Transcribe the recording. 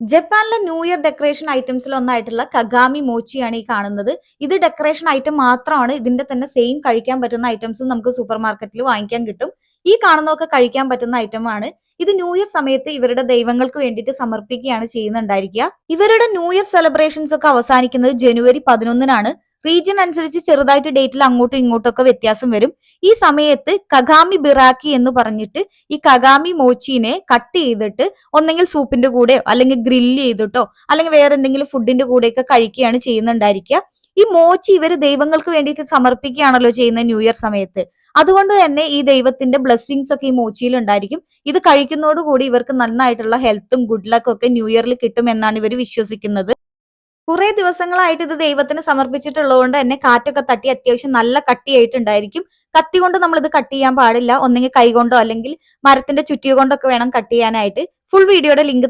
ജപ്പാനിലെ new year decoration ഐറ്റംസിൽ ഒന്നായിട്ടുള്ള കഗാമി മോച്ചിയാണ് ഈ കാണുന്നത്. ഇത് ഡെക്കറേഷൻ ഐറ്റം മാത്രമാണ്. ഇതിന്റെ തന്നെ സെയിം കഴിക്കാൻ പറ്റുന്ന ഐറ്റംസും നമുക്ക് സൂപ്പർ മാർക്കറ്റിൽ വാങ്ങിക്കാൻ കിട്ടും. ഈ കാണുന്നതൊക്കെ കഴിക്കാൻ പറ്റുന്ന ഐറ്റം ആണ്. ഇത് ന്യൂ ഇയർ സമയത്ത് ഇവരുടെ ദൈവങ്ങൾക്ക് വേണ്ടിയിട്ട് സമർപ്പിക്കുകയാണ് ചെയ്യുന്നുണ്ടായിരിക്കുക. ഇവരുടെ ന്യൂ ഇയർ സെലിബ്രേഷൻസ് ഒക്കെ അവസാനിക്കുന്നത് ജനുവരി പതിനൊന്നിനാണ്. റീജിയൻ അനുസരിച്ച് ചെറുതായിട്ട് ഡേറ്റിൽ അങ്ങോട്ടും ഇങ്ങോട്ടും ഒക്കെ വ്യത്യാസം വരും. ഈ സമയത്ത് കഗാമി ബിറാക്കി എന്ന് പറഞ്ഞിട്ട് ഈ കഗാമി മോച്ചീനെ കട്ട് ചെയ്തിട്ട് ഒന്നെങ്കിൽ സൂപ്പിന്റെ കൂടെയോ അല്ലെങ്കിൽ ഗ്രില്ല് ചെയ്തിട്ടോ അല്ലെങ്കിൽ വേറെ എന്തെങ്കിലും ഫുഡിന്റെ കൂടെയൊക്കെ കഴിക്കുകയാണ് ചെയ്യുന്നുണ്ടായിരിക്കുക. ഈ മോച്ചി ഇവർ ദൈവങ്ങൾക്ക് വേണ്ടിയിട്ട് സമർപ്പിക്കുകയാണല്ലോ ചെയ്യുന്ന ന്യൂ ഇയർ സമയത്ത്. അതുകൊണ്ട് തന്നെ ഈ ദൈവത്തിന്റെ ബ്ലെസ്സിങ്സ് ഒക്കെ ഈ മോച്ചിയിൽ ഉണ്ടായിരിക്കും. ഇത് കഴിക്കുന്നതോടുകൂടി ഇവർക്ക് നന്നായിട്ടുള്ള ഹെൽത്തും ഗുഡ് ലക്കും ഒക്കെ ന്യൂ ഇയറിൽ കിട്ടും എന്നാണ് ഇവർ വിശ്വസിക്കുന്നത്. കുറെ ദിവസങ്ങളായിട്ട് ഇത് ദൈവത്തിന് സമർപ്പിച്ചിട്ടുള്ളതുകൊണ്ട് തന്നെ കാറ്റൊക്കെ തട്ടി അത്യാവശ്യം നല്ല കട്ടിയായിട്ടുണ്ടായിരിക്കും. കത്തി കൊണ്ട് നമ്മൾ ഇത് കട്ട് ചെയ്യാൻ പാടില്ല. ഒന്നെങ്കിൽ കൈ കൊണ്ടോ അല്ലെങ്കിൽ മരത്തിന്റെ ചുറ്റിക കൊണ്ടൊക്കെ വേണം കട്ട് ചെയ്യാനായിട്ട്. ഫുൾ വീഡിയോയുടെ ലിങ്ക്